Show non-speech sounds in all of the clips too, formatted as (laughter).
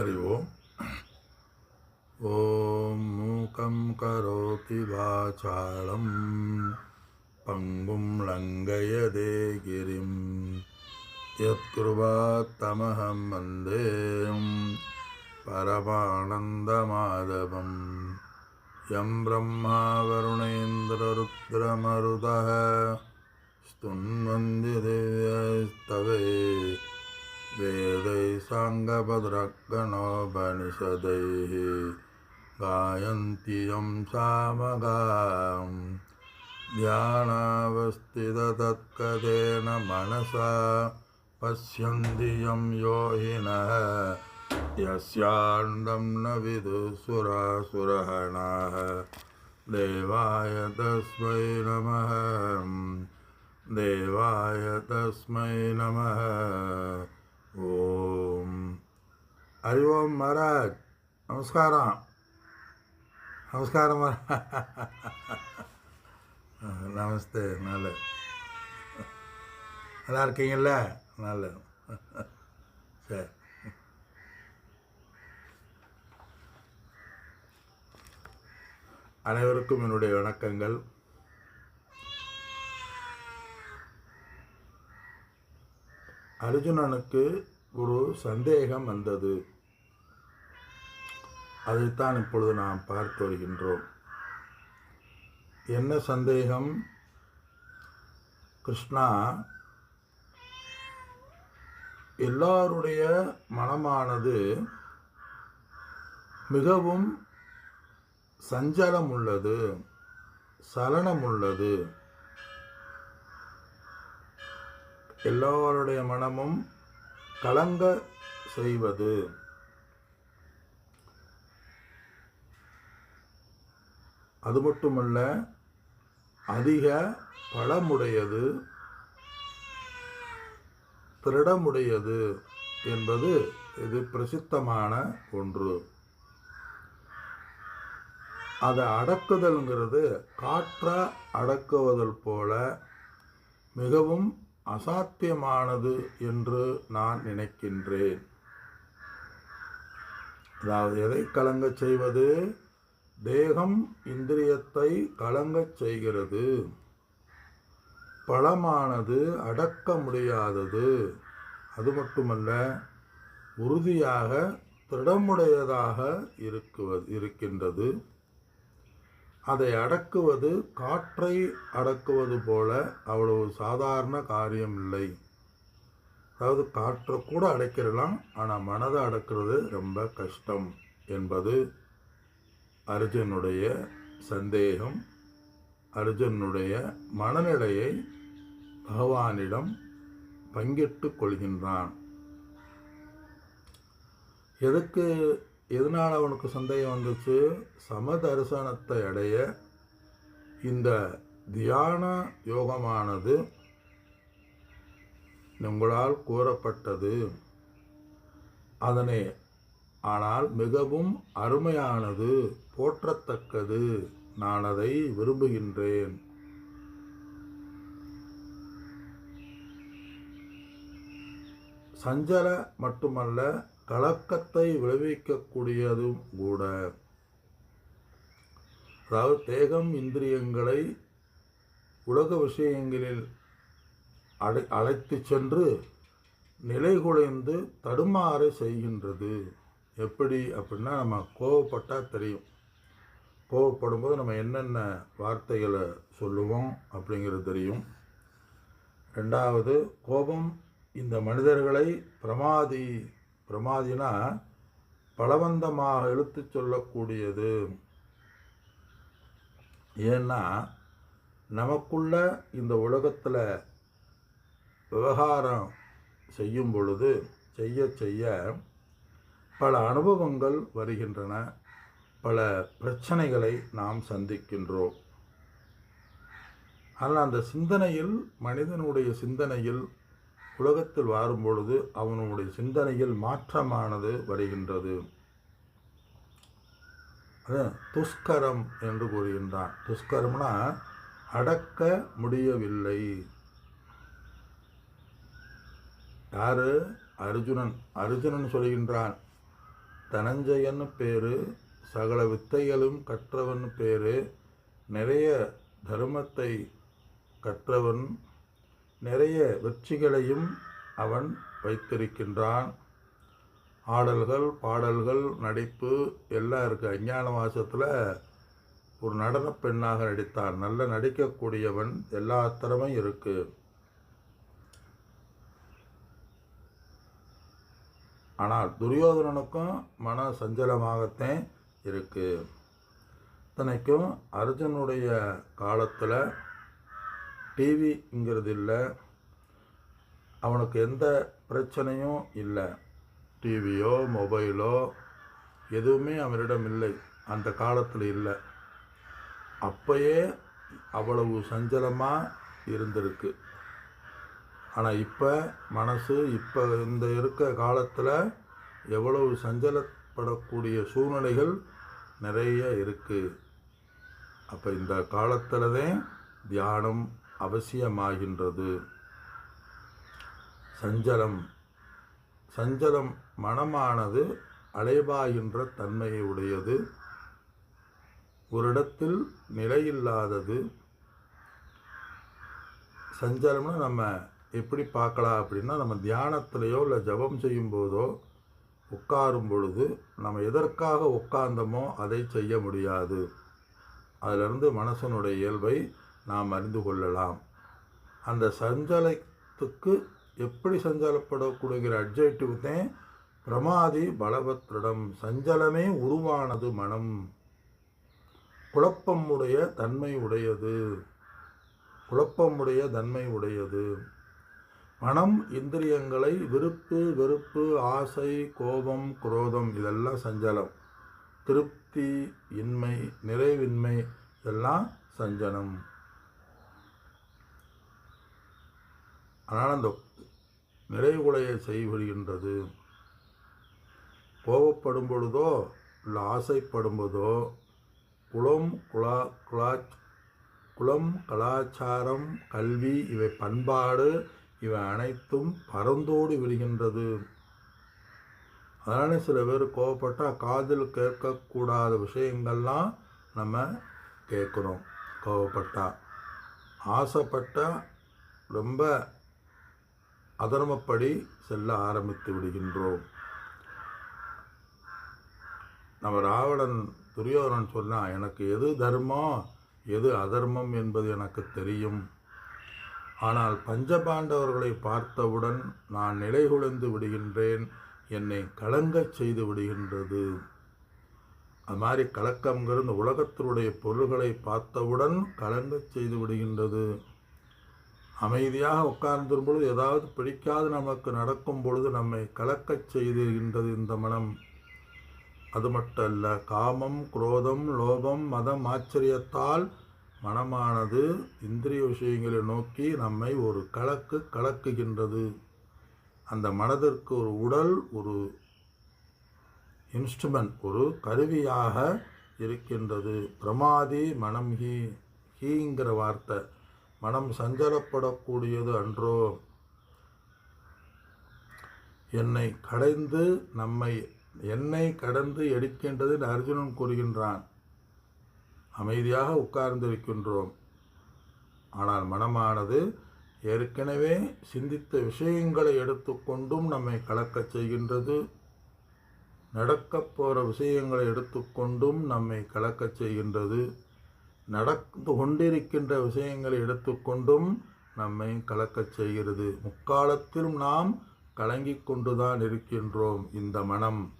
हरि ओम्। ॐ मूकं करोति वाचालं पङ्गुं लङ्घयदे गिरिं। यत्कृवात्तमहं वंदे परमानन्दमाधवं। यं ब्रह्मा वरुणेन्द्ररुद्रमरुदः स्तुन्वन्ति दिव्यस्तवे वेदैः साङ्गभद्रगणोपनिषदैः गायन्ति यं सामगां ध्यानावस्थिततत्कथेन मनसा पश्यन्ति यं योहिनः यस्याण्डं न विदुसुरासुरहणाः देवाय तस्मै नमः। देवाय तस्मै नमः। ஓம். ஹரி ஓம் மகாராஜ். நமஸ்காரம். நமஸ்காரம். (laughs) நமஸ்தே நல்ல நல்லா இருக்கீங்கல்ல? நல்ல (laughs) சரி. அனைவருக்கும் என்னுடைய வணக்கங்கள். அர்ஜுனனுக்கு ஒரு சந்தேகம் வந்தது. அதைத்தான் இப்பொழுது நாம் பார்த்து வருகின்றோம். என்ன சந்தேகம்? கிருஷ்ணா எல்லாருடைய மனமானது மிகவும் சஞ்சலம் உள்ளது சலனம் உள்ளது எல்லோருடைய மனமும் கலங்க செய்வது. அது மட்டுமல்ல அதிக பலமுடையது திருடமுடையது என்பது இது பிரசித்தமான ஒன்று. அதை அடக்குதல்ங்கிறது காற்ற அடக்குவதல் போல மிகவும் அசாத்தியமானது என்று நான் நினைக்கின்றேன். அதாவது எதை கலங்க செய்வது? தேகம் இந்திரியத்தை கலங்கச் செய்கிறது. பழமானது அடக்க முடியாதது. அது மட்டுமல்ல உறுதியாக திடமுடையதாக இருக்குவது இருக்கின்றது. அதை அடக்குவது காற்றை அடக்குவது போல அவ்வளவு சாதாரண காரியம் இல்லை. அதாவது காற்றை கூட அடைக்கிறலாம் ஆனால் மனதை அடக்கிறது ரொம்ப கஷ்டம் என்பது அர்ஜுனுடைய சந்தேகம். அர்ஜுனுடைய மனநிலையை பகவானிடம் பங்கிட்டு கொள்கின்றான். எதுக்கு எதனால் அவனுக்கு சந்தேகம் வந்துச்சு? சமதரிசனத்தை அடைய இந்த தியான யோகமானது உங்களால் கூறப்பட்டது அதனை ஆனால் மிகவும் அருமையானது போற்றத்தக்கது. நான் அதை விரும்புகின்றேன். சஞ்சல மட்டுமல்ல கலக்கத்தை விளைவிக்கக்கூடியதும் கூட. அதாவது தேகம் இந்திரியங்களை உலக விஷயங்களில் அடை அழைத்து சென்று நிலைகுலைந்து தடுமாறு தடுமாற செய்கின்றது. எப்படி அப்படின்னா நம்ம கோவப்பட்டால் தெரியும். கோவப்படும்போது நம்ம என்னென்ன வார்த்தைகளை சொல்லுவோம் அப்படிங்கிறது தெரியும். ரெண்டாவது கோபம் இந்த மனிதர்களை பிரமாதி பிரமாதினா பலவந்தமாக இழுத்து சொல்லக்கூடியது. ஏன்னா நமக்குள்ள இந்த உலகத்தில் விவகாரம் செய்யும் பொழுது செய்ய செய்ய பல அனுபவங்கள் வருகின்றன. பல பிரச்சனைகளை நாம் சந்திக்கின்றோம். ஆனால் அந்த சிந்தனையில் மனிதனுடைய சிந்தனையில் உலகத்தில் வாரும்பொழுது அவனுடைய சிந்தனையில் மாற்றமானது வருகின்றது. துஷ்கரம் என்று கூறுகின்றான். துஷ்கரம்னா அடக்க முடியவில்லை. யாரு? அர்ஜுனன். அர்ஜுனன் சொல்கின்றான் தனஞ்சயன் பேரு சகல வித்தைகளும் கற்றவன் பேரு நிறைய தர்மத்தை கற்றவன் நிறைய வெற்றிகளையும் அவன் வைத்திருக்கின்றான். ஆடல்கள் பாடல்கள் நடிப்பு எல்லாம் இருக்குது அஞ்ஞான வாசத்தில் ஒரு நடன பெண்ணாக நடித்தான். நல்ல நடிக்கக்கூடியவன் எல்லா திறமையும் இருக்குது ஆனால் துரியோதனனுக்கும் மன சஞ்சலமாகத்தான் இருக்குது இத்தனைக்கும் அர்ஜுனுடைய காலத்தில் டிவிங்கிறது இல்லை அவனுக்கு எந்த பிரச்சனையும் இல்லை. டிவியோ மொபைலோ எதுவுமே அவனிடம் இல்லை. அந்த காலத்தில் இல்லை. அப்பயே அவ்வளவு சஞ்சலமாக இருந்திருக்கு. ஆனால் இப்போ மனசு இப்போ இந்த இருக்க காலத்தில் எவ்வளவு சஞ்சலப்படக்கூடிய சூழ்நிலைகள் நிறைய இருக்குது அப்போ இந்த காலத்தில் தான் தியானம் அவசியமாகின்றது. சஞ்சலம் சஞ்சலம் மனமானது அலைபாகின்ற தன்மையை உடையது. ஒரு இடத்தில் நிலையில்லாதது. சஞ்சலம்னு நம்ம எப்படி பார்க்கலாம் அப்படின்னா நம்ம தியானத்திலேயோ இல்லை ஜபம் செய்யும் போதோ உட்காரும் பொழுது நம்ம எதற்காக உட்கார்ந்தோமோ அதை செய்ய முடியாது. அதிலிருந்து மனசனுடைய இயல்பை நாம் அறிந்து கொள்ளலாம். அந்த சஞ்சலத்துக்கு எப்படி சஞ்சலப்படக்கூடிய அட்ஜெக்டிவ் தான் பிரமாதி பலவத்திரிடம் சஞ்சலமே உருவானது மனம். குழப்பமுடைய தன்மை உடையது. குழப்பமுடைய தன்மை உடையது. மனம் இந்திரியங்களை விருப்பு வெறுப்பு ஆசை கோபம் குரோதம் இதெல்லாம் சஞ்சலம். திருப்தி இன்மை நிறைவின்மை இதெல்லாம் சஞ்சலம். ஆனால் அந்த நிறைவுலையை செய்விடுகின்றது கோபப்படும் பொழுதோ இல்லை ஆசைப்படும் போதோ குலம் குலா குலா குலம் கலாச்சாரம் கல்வி இவை பண்பாடு இவை அனைத்தும் பறந்தோடி விடுகின்றது அதனால் சில பேர் கோவப்பட்டால் காதில் கேட்கக்கூடாத விஷயங்கள்லாம் நம்ம கேட்குறோம் கோவப்பட்டால் ஆசைப்பட்டால் ரொம்ப அதர்மப்படி செல்ல ஆரம்பித்து விடுகின்றோம். நம்ம ராவணன் துரியோதனன் சொன்னால் எனக்கு எது தர்மம் எது அதர்மம் என்பது எனக்கு தெரியும். ஆனால் பஞ்சபாண்டவர்களை பார்த்தவுடன் நான் நிலைகுலைந்து விடுகின்றேன். என்னை கலங்கச் செய்து விடுகின்றது. அது மாதிரி கலக்கம்ங்கிறது உலகத்தினுடைய பொருள்களை பார்த்தவுடன் கலங்கச் செய்து விடுகின்றது. அமைதியாக உட்கார்ந்திரும் பொழுது ஏதாவது பிடிக்காது நமக்கு நடக்கும் பொழுது நம்மை கலக்கச் செய்திருக்கின்றது இந்த மனம். அது மட்டும் அல்ல காமம் குரோதம் லோபம் மதம் ஆச்சரியத்தால் மனமானது இந்திரிய விஷயங்களை நோக்கி நம்மை ஒரு கலக்கு கலக்குகின்றது. அந்த மனதிற்கு ஒரு உடல் ஒரு இன்ஸ்ட்ருமெண்ட் ஒரு கருவியாக இருக்கின்றது. பிரமாதி மனம் ஹீ ஹீங்கிற வார்த்தை. மனம் சஞ்சலப்படக்கூடியது அன்றோ? என்னை கடைந்து நம்மை என்னை கடந்து எடுக்கின்றது என்று அர்ஜுனன் கூறுகின்றான். அமைதியாக உட்கார்ந்திருக்கின்றோம். ஆனால் மனமானது ஏற்கனவே சிந்தித்த விஷயங்களை எடுத்துக்கொண்டும் நம்மை கலக்கச் செய்கின்றது. நடக்கப் போகிற விஷயங்களை எடுத்துக்கொண்டும் நம்மை கலக்கச் செய்கின்றது. நடந்து கொண்டிருக்கின்ற விஷயங்களை எடுத்துக்கொண்டும் நம்மை கலக்கச் செய்கிறது. முக்காலத்திலும் நாம் கலங்கிக் கொண்டுதான் இருக்கின்றோம் இந்த மனம்.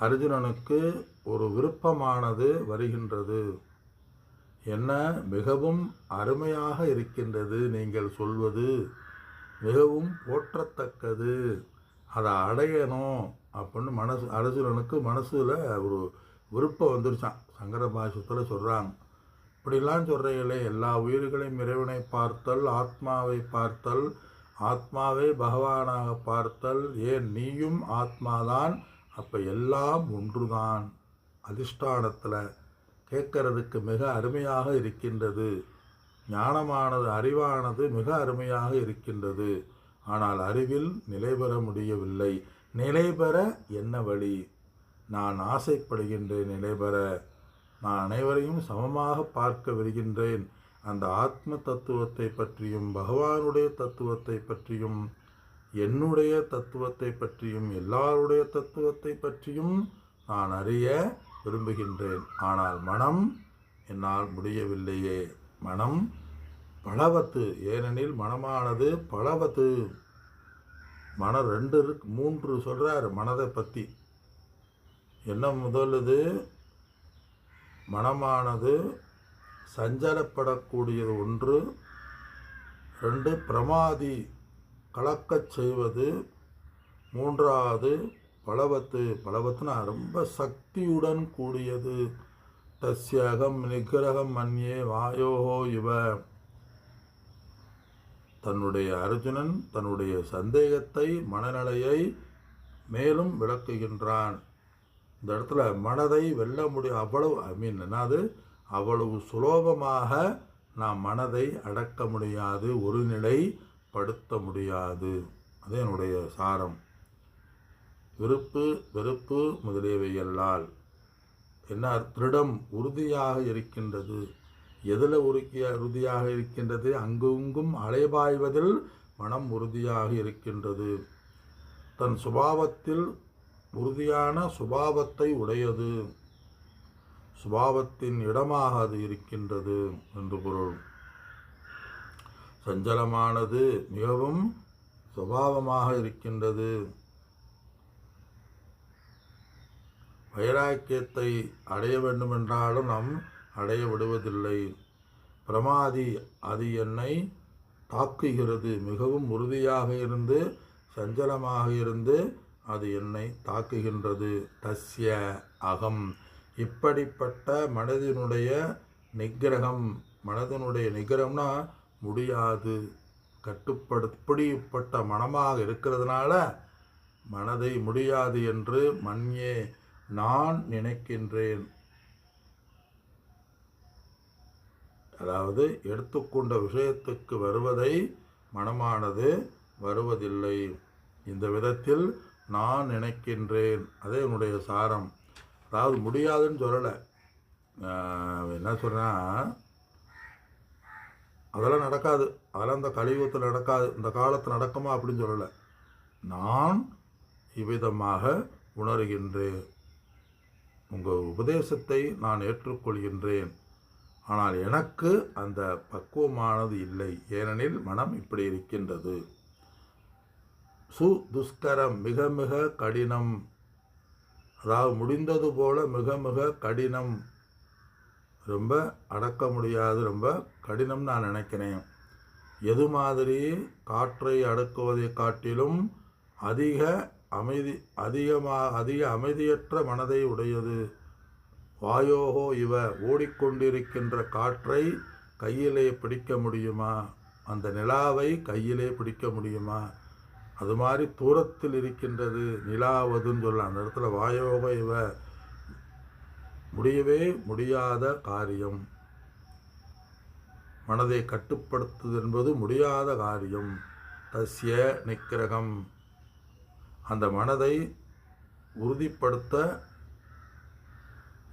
அர்ஜுனனுக்கு ஒரு விருப்பமானது வருகின்றது. என்ன? மிகவும் அருமையாக இருக்கின்றது நீங்கள் சொல்வது. மிகவும் போற்றத்தக்கது. அதை அடையணும் அப்படின்னு மனசு அர்ஜுனனுக்கு மனசில் ஒரு விருப்பம் வந்துருச்சான் சங்கரபாஷத்தில் சொல்கிறாங்க இப்படிலாம் சொல்கிறீங்களே எல்லா உயிர்களையும் இறைவனை பார்த்தல் ஆத்மாவை பார்த்தல் ஆத்மாவை பகவானாக பார்த்தல் ஏன் நீயும் ஆத்மாதான்? அப்போ எல்லாம் ஒன்றுதான். அதிஷ்டானத்தில் கேட்கறதுக்கு மிக அருமையாக இருக்கின்றது. ஞானமானது அறிவானது மிக அருமையாக இருக்கின்றது. ஆனால் அறிவில் நிலை பெற முடியவில்லை. நிலை பெற என்ன வழி? நான் ஆசைப்படுகின்றேன் நிலை பெற. நான் அனைவரையும் சமமாக பார்க்க வருகின்றேன். அந்த ஆத்ம தத்துவத்தை பற்றியும் பகவானுடைய தத்துவத்தை பற்றியும் என்னுடைய தத்துவத்தை பற்றியும் எல்லாருடைய தத்துவத்தை பற்றியும் நான் அறிய விரும்புகின்றேன். ஆனால் மனம் என்னால் முடியவில்லையே. மனம் பலவத்து ஏனெனில் மனமானது பலவத்து. மனம் ரெண்டு இருக்கு மூன்று சொல்கிறார் மனதை பற்றி என்ன முதலுது? மனமானது சஞ்சலப்படக்கூடியது ஒன்று. ரெண்டு பிரமாதி கலக்கச் செய்வது. மூன்றாவது பலவத்து. பலவத்துனா ரொம்ப சக்தியுடன் கூடியது. தஸ்யகம் நிகிரகம் மன்யே வாயோகோ இவ. தன்னுடைய அர்ஜுனன் தன்னுடைய சந்தேகத்தை மனநிலையை மேலும் விளக்குகின்றான். இந்த இடத்துல மனதை வெல்ல முடியும். அவ்வளவு ஐ மீன் என்னது? அவ்வளவு சுலபமாக நாம் மனதை அடக்க முடியாது ஒரு நிலைப்படுத்த முடியாது. அது என்னுடைய சாரம். விருப்பு வெறுப்பு முதலியவையல்லால் என்ன திருடம் உறுதியாக இருக்கின்றது. எதில் உருக்கிய உறுதியாக இருக்கின்றது? அங்குங்கும் அலைபாய்வதில் மனம் உறுதியாக இருக்கின்றது. தன் சுபாவத்தில் உறுதியான சுபாவத்தை உடையது. சுபாவத்தின் இடமாக அது இருக்கின்றது என்று பொருள். சஞ்சலமானது மிகவும் சுபாவமாக இருக்கின்றது. வைராக்கியத்தை அடைய வேண்டுமென்றாலும் நாம் அடைய விடுவதில்லை. பிரமாதி அது என்னை தாக்குகிறது. மிகவும் உறுதியாக இருந்து சஞ்சலமாக இருந்து அது என்னை தாக்குகின்றது. தஸ்ய அகம். இப்படிப்பட்ட மனதினுடைய நிகிரகம் மனதினுடைய நிகரம்னா முடியாது. கட்டுப்படுப்படிப்பட்ட மனமாக இருக்கிறதுனால மனதை முடியாது என்று மண்யே நான் நினைக்கின்றேன். அதாவது எடுத்துக்கொண்ட விஷயத்துக்கு வருவதை மனமானது வருவதில்லை. இந்த விதத்தில் நான் நினைக்கின்றேன். அதே என்னுடைய சாரம். அதாவது முடியாதுன்னு சொல்லலை. என்ன சொல்கிறேன் அதெல்லாம் நடக்காது. அதெல்லாம் இந்த கலியுகத்தில் நடக்காது. இந்த காலத்தில் நடக்குமா அப்படின்னு சொல்லலை. நான் இவ்விதமாக உணர்கின்றேன். உங்கள் உபதேசத்தை நான் ஏற்றுக்கொள்கின்றேன். ஆனால் எனக்கு அந்த பக்குவமானது இல்லை. ஏனெனில் மனம் இப்படி இருக்கின்றது. சுதுஷ்கரம் மிக மிக கடினம். அதாவது முடிந்தது போல மிக மிக கடினம். ரொம்ப அடக்க முடியாது ரொம்ப கடினம் நான் நினைக்கிறேன். எது மாதிரி காற்றை அடக்குவதை காட்டிலும் அதிக அமைதி அதிகமாக அதிக அமைதியற்ற மனதை உடையது. வாயோகோ இவ ஓடிக்கொண்டிருக்கின்ற காற்றை கையிலே பிடிக்க முடியுமா? அந்த நிலாவை கையிலே பிடிக்க முடியுமா? அது மாதிரி தூரத்தில் இருக்கின்றது நிலாவதுன்னு சொல்லலாம். அந்த இடத்துல வாயோக இவ. முடியவே முடியாத காரியம். மனதை கட்டுப்படுத்துது என்பது முடியாத காரியம். தஸ்ய நிக்கிரகம். அந்த மனதை உறுதிப்படுத்த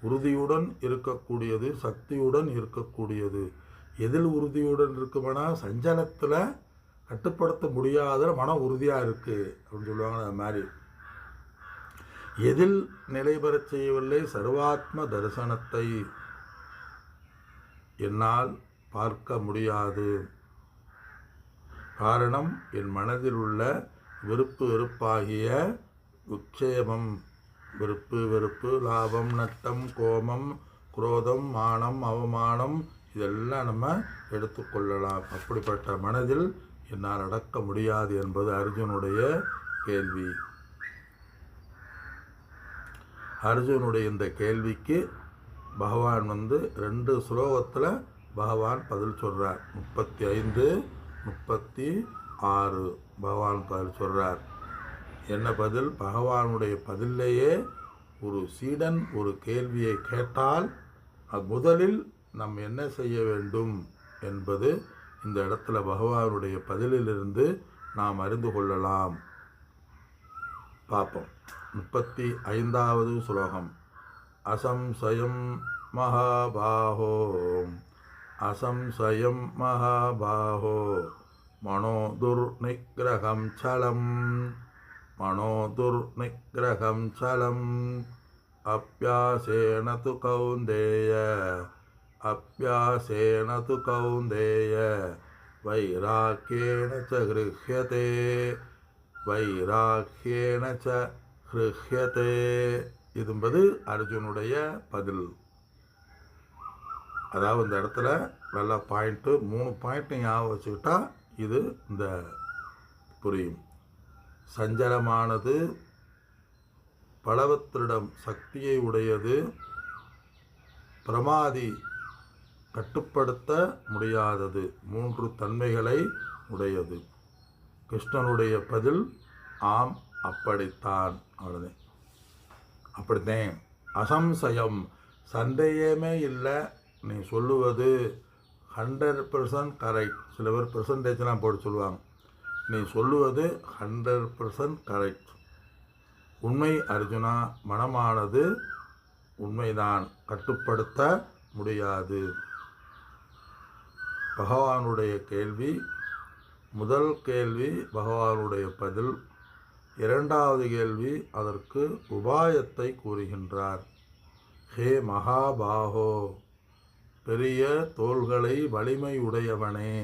உறுதியுடன் இருக்கக்கூடியது சக்தியுடன் இருக்கக்கூடியது. எதில் உறுதியுடன் இருக்குமானா? சஞ்சலத்தில் கட்டுப்படுத்த முடியாத மன உறுதியாக இருக்குது அப்படின்னு சொல்லுவாங்க அது மாதிரி. எதில் நிலை பெறச் செய்யவில்லை சர்வாத்ம தரிசனத்தை என்னால் பார்க்க முடியாது. காரணம் என் மனதில் உள்ள விருப்பு வெறுப்பாகிய உட்சேபம் விருப்பு வெறுப்பு லாபம் நட்டம் கோபம் குரோதம் மானம் அவமானம் இதெல்லாம் நம்ம எடுத்துக்கொள்ளலாம் அப்படிப்பட்ட மனதில் என்னால் அடக்க முடியாது என்பது அர்ஜுனுடைய கேள்வி. அர்ஜுனுடைய இந்த கேள்விக்கு பகவான் வந்து ரெண்டு ஸ்லோகத்தில் பகவான் பதில் சொல்கிறார் முப்பத்தி ஐந்து முப்பத்தி ஆறு பகவான் பதில் சொல்கிறார் என்ன பதில்? பகவானுடைய பதிலேயே ஒரு சீடன் ஒரு கேள்வியை கேட்டால் முதலில் நாம் என்ன செய்ய வேண்டும் என்பது இந்த இடத்துல பகவானுடைய பதிலிலிருந்து நாம் அறிந்து கொள்ளலாம். பார்ப்போம். முப்பத்தி ஐந்தாவது ஸ்லோகம் அசம்சயம் மகாபாஹோ. அசம்சயம் மகாபாஹோ. மனோ துர்நிகிரகம் சலம். மனோ துர்நிகிரகம் சலம். அப்பியாசேன து கௌந்தேய. अप्यासेन तु कौन्देय वैराग्येण च गृह्यते வைராக்கியேன ச ஹிருஹ்யதே இதும்பது அர்ஜுனுடைய பதில் அதாவது இந்த இடத்துல நல்ல பாயிண்ட்டு மூணு பாயிண்ட்டு ஞாபகம் வச்சுக்கிட்டா இது இந்த புரியும் சஞ்சலமானது பலவத்திரிடம் சக்தியை உடையது பிரமாதி கட்டுப்படுத்த முடியாதது. மூன்று தன்மைகளை உடையது. கிருஷ்ணனுடைய பதில் ஆம் அப்படித்தான். அவ்வளோதான் அப்படித்தான். அசம்சயம். சந்தேகமே இல்லை. நீ சொல்லுவது ஹண்ட்ரட் பர்சன்ட் கரெக்ட் சில பேர் பெர்சன்டேஜ்லாம் போட்டு சொல்லுவாங்க. நீ சொல்லுவது ஹண்ட்ரட் பர்சன்ட் கரெக்ட் உண்மை அர்ஜுனா மனமானது உண்மைதான். கட்டுப்படுத்த முடியாது. பகவானுடைய கேள்வி முதல் கேள்வி பகவானுடைய பதில் இரண்டாவது கேள்வி அதற்கு உபாயத்தை கூறுகின்றார். ஹே மகாபாகோ பெரிய தோள்களை வலிமை உடையவனே.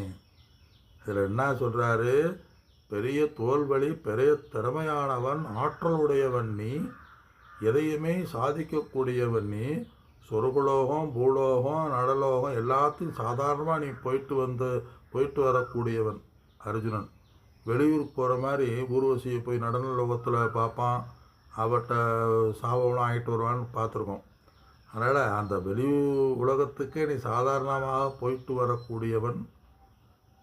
இதில் என்ன சொல்கிறாரு பெரிய தோல்வழி பெரிய திறமையானவன் ஆற்றல் உடையவன் நீ எதையுமே சாதிக்கக்கூடியவன் நீ சொருகுலோகம் பூலோகம் நடலோகம் எல்லாத்தையும் சாதாரணமாக நீ போயிட்டு வந்து போயிட்டு வரக்கூடியவன் அர்ஜுனன். வெளியூருக்கு போகிற மாதிரி ஊர்வசியை போய் நடன லோகத்தில் பார்ப்பான். அவட்ட சாபம்லாம் ஆகிட்டு வருவான்னு பார்த்துருக்கோம். அதனால் அந்த வெளி உலகத்துக்கே நீ சாதாரணமாக போயிட்டு வரக்கூடியவன்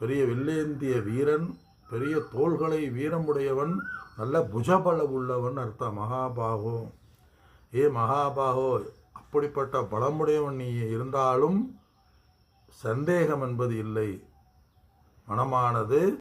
பெரிய வில்லேந்திய வீரன் பெரிய தோள்களை வீரமுடையவன் நல்ல புஜபல உள்ளவன் அர்த்தம். மகாபாகோ. ஏ மகாபாகோ அப்படிப்பட்ட பலமுடையவன் நீ இருந்தாலும் சந்தேகம் என்பது இல்லை. மனமானது